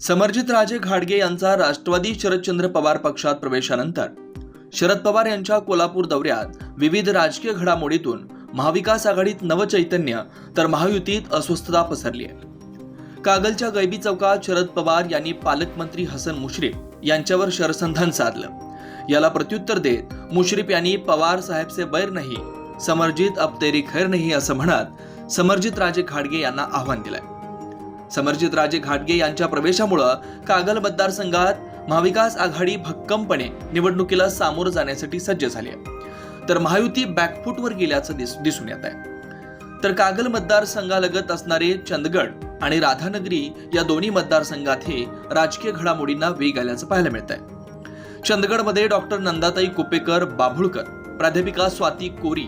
समर्जित राजे घाडगे यांचा राष्ट्रवादी शरदचंद्र पवार पक्षात प्रवेशानंतर. शरद पवार यांच्या कोल्हापूर दौऱ्यात विविध राजकीय घडामोडीतून महाविकास आघाडीत नवचैतन्य तर महायुतीत अस्वस्थता पसरली आहे. कागलच्या गैबी चौकात शरद पवार यांनी पालकमंत्री हसन मुश्रीफ यांच्यावर शरसंधान साधलं. याला प्रत्युत्तर देत मुश्रीफ यांनी पवार साहेबचे बैर नाही समर्जित अब तेरी खैर नाही असं म्हणत समर्जित राजे खाडगे यांना आव्हान दिलंय. समरजित राजे घाटगे यांच्या प्रवेशामुळं कागल मतदारसंघात महाविकास आघाडी भक्कमपणे निवडणुकीला सामोरं जाण्यासाठी सज्ज झाली आहे. तर महायुती बॅकफूटवर गेल्याचं दिस दिसून येत आहे. तर कागल मतदारसंघालगत असणारे चंदगड आणि राधानगरी या दोन्ही मतदारसंघातही राजकीय घडामोडींना वेग आल्याचं पाहायला मिळत आहे चंदगडमध्ये डॉक्टर नंदाताई कुपेकर बाभुळकर प्राध्यापिका स्वाती कोरी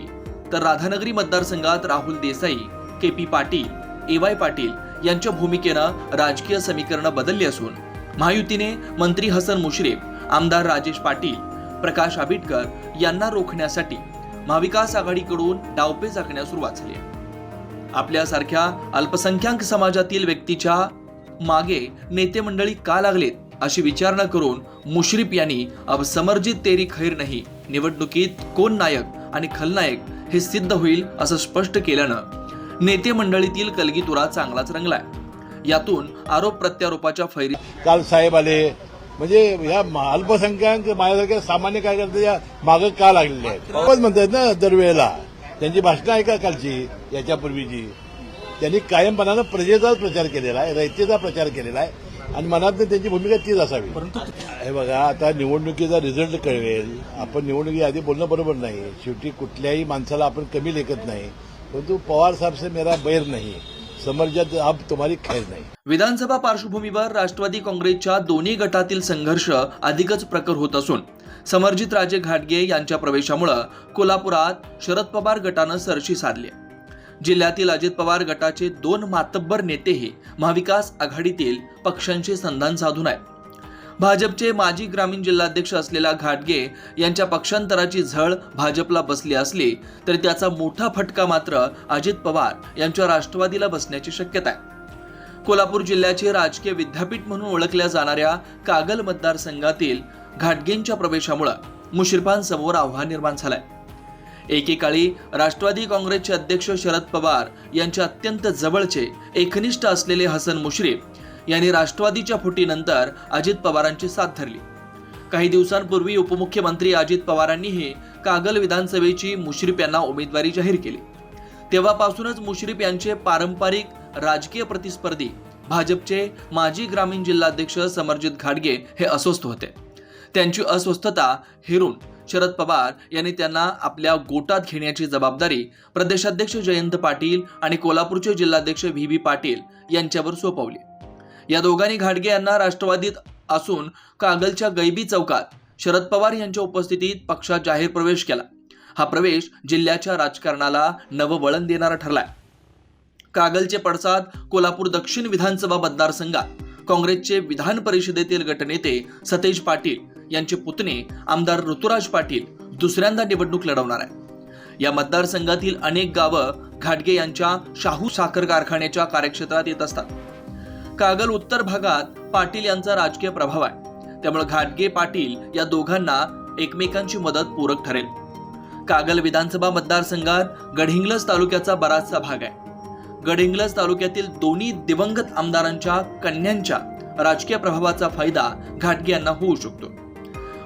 तर राधानगरी मतदारसंघात Rahul Desai K P Patil A Y Patil यांच्या भूमिकेनं राजकीय समीकरणं बदलली असून महायुतीने मंत्री हसन मुश्रीफ आमदार राजेश पाटील प्रकाश आबिटकर यांना रोखण्यासाठी महाविकास आघाडीकडून डावपे आखण्यास सुरुवात झाली आहे. आपल्यासारख्या अल्पसंख्याक समाजातील व्यक्तीच्या मागे नेते मंडळी का लागलेत अशी विचारणा करून मुश्रीफ यांनी अब समर्जित तेरी खैर नाही निवडणुकीत कोण नायक आणि खलनायक हे सिद्ध होईल असं स्पष्ट केल्यानं नेते मंडळीतील कलगीतुरा चांगलाच रंगलाय. यातून आरोप प्रत्यारोपाच्या फैरी काल साहेब आले. म्हणजे या अल्पसंख्याक माझ्यासारख्या सामान्य कार्यकर्त्याच्या मागं का लागलेले आहेत? म्हणतात ना दरवेळेला. त्यांची भाषणं ऐका कालची याच्यापूर्वीची. त्यांनी कायमपणानं प्रजेचाच प्रचार केलेला आहे रयतेचा प्रचार केलेला आहे आणि मनात त्यांची भूमिका तीच असावी. हे बघा आता निवडणुकीचा रिझल्ट कळवेल आपण निवडणुकी आधी बोलणं बरोबर नाही. शेवटी कुठल्याही माणसाला आपण कमी लेखत नाही. परंतु पवार साहेब से मेरा बैर नाही। समर्जात अब तुम्हारी खैर नाही। विधानसभा पार्श्वभूमीवर राष्ट्रवादी काँग्रेसच्या दोन्ही गटातील संघर्ष अधिकच प्रखर होत असून समर्जित राजे घाटगे यांच्या प्रवेशामुळं कोल्हापुरात शरद पवार गटानं सरशी साधली जिल्ह्यातील अजित पवार गटाचे दोन मातब्बर नेतेही महाविकास आघाडीतील पक्षांचे संधान साधून आहेत. भाजपचे माजी ग्रामीण जिल्हाध्यक्ष असलेला घाटगे यांच्या पक्षांतराची झळ भाजपला बसली असली तरी त्याचा मोठा फटका मात्र अजित पवार यांच्या राष्ट्रवादीला बसण्याची शक्यता आहे. कोल्हापूर जिल्ह्याचे राजकीय विद्यापीठ म्हणून ओळखल्या जाणाऱ्या कागल मतदारसंघातील घाटगेंच्या प्रवेशामुळे मुश्रीफांसमोर आव्हान निर्माण झालंय. एकेकाळी राष्ट्रवादी काँग्रेसचे अध्यक्ष शरद पवार यांच्या अत्यंत जवळचे एकनिष्ठ असलेले हसन मुश्रीफ यांनी राष्ट्रवादीच्या फुटीनंतर अजित पवारांची साथ धरली. काही दिवसांपूर्वी उपमुख्यमंत्री अजित पवारांनीही कागल विधानसभेची मुश्रीफ यांना उमेदवारी जाहीर केली. तेव्हापासूनच मुश्रीफ यांचे पारंपरिक राजकीय प्रतिस्पर्धी भाजपचे माजी ग्रामीण जिल्हाध्यक्ष समरजित घाडगे हे अस्वस्थ होते. त्यांची अस्वस्थता हेरून शरद पवार यांनी त्यांना आपल्या गोटात घेण्याची जबाबदारी प्रदेशाध्यक्ष जयंत पाटील आणि कोल्हापूरचे जिल्हाध्यक्ष व्ही व्ही पाटील यांच्यावर सोपवली. या दोघांनी घाटगे यांना राष्ट्रवादीत असून कागलच्या गैबी चौकात शरद पवार यांच्या उपस्थितीत पक्षात जाहीर प्रवेश केला. हा प्रवेश जिल्ह्याच्या राजकारणाला नववळण देणारा ठरलाय. कागलचे पडसाद कोल्हापूर दक्षिण विधानसभा मतदारसंघात काँग्रेसचे विधान परिषदेतील गटनेते सतेज पाटील यांचे पुतणे आमदार ऋतुराज पाटील दुसऱ्यांदा निवडणूक लढवणार आहे या मतदारसंघातील अनेक गावं घाटगे यांच्या शाहू साखर कारखान्याच्या कार्यक्षेत्रात येत असतात. कागल उत्तर भागात पाटील यांचा राजकीय प्रभाव आहे. त्यामुळे घाटगे पाटील या दोघांना एकमेकांची मदत पूरक ठरेल. कागल विधानसभा मतदारसंघात गडहिंग्लज तालुक्याचा बराचसा भाग आहे. गडहिंग्लज तालुक्यातील दोन्ही दिवंगत आमदारांच्या कन्यांच्या राजकीय प्रभावाचा फायदा घाटगे यांना होऊ शकतो.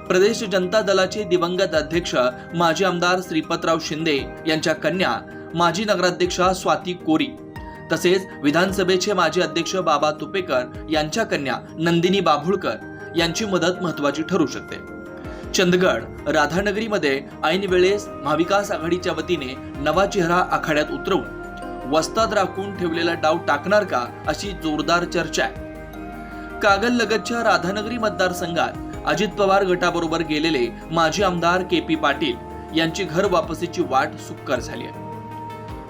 प्रदेश जनता दलाचे दिवंगत अध्यक्ष माजी आमदार श्रीपतराव शिंदे यांच्या कन्या माजी नगराध्यक्षा स्वाती कोरी तसेच विधानसभेचे माजी अध्यक्ष बाबा तुपेकर यांच्या कन्या नंदिनी बाभुळकर यांची मदत महत्वाची ठरू शकते. चंदगड राधानगरीमध्ये ऐन वेळेस महाविकास आघाडीच्या वतीने नवा चेहरा आखाड्यात उतरवून वस्ताद राखून ठेवलेला डाव टाकणार का अशी जोरदार चर्चा आहे. कागल लगतच्या राधानगरी मतदारसंघात अजित पवार गटाबरोबर गेलेले माजी आमदार के पी पाटील यांची घर वापसीची वाट सुक्कर झाली आहे.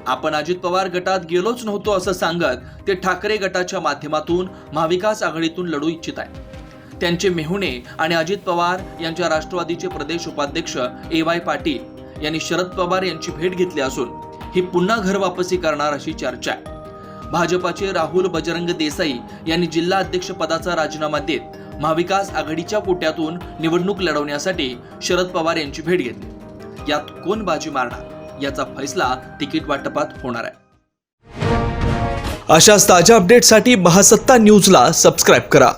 आपण अजित पवार गटात गेलोच नव्हतो असं सांगत ते ठाकरे गटाच्या माध्यमातून महाविकास आघाडीतून लढू इच्छित आहे त्यांचे मेहुणे आणि अजित पवार यांच्या राष्ट्रवादीचे प्रदेश उपाध्यक्ष ए वाय पाटील यांनी शरद पवार यांची भेट घेतली असून ही पुन्हा घर वापसी करणार अशी चर्चा आहे. भाजपाचे राहुल बजरंग देसाई यांनी जिल्हा अध्यक्ष पदाचा राजीनामा देत महाविकास आघाडीच्या कोट्यातून निवडणूक लढवण्यासाठी शरद पवार यांची भेट घेतली. यात कोण बाजी मारणार? याचा फैसला तिकीट वाटपात होणार आहे. अशाच ताज्या अपडेटसाठी महासत्ता न्यूजला सबस्क्राईब करा.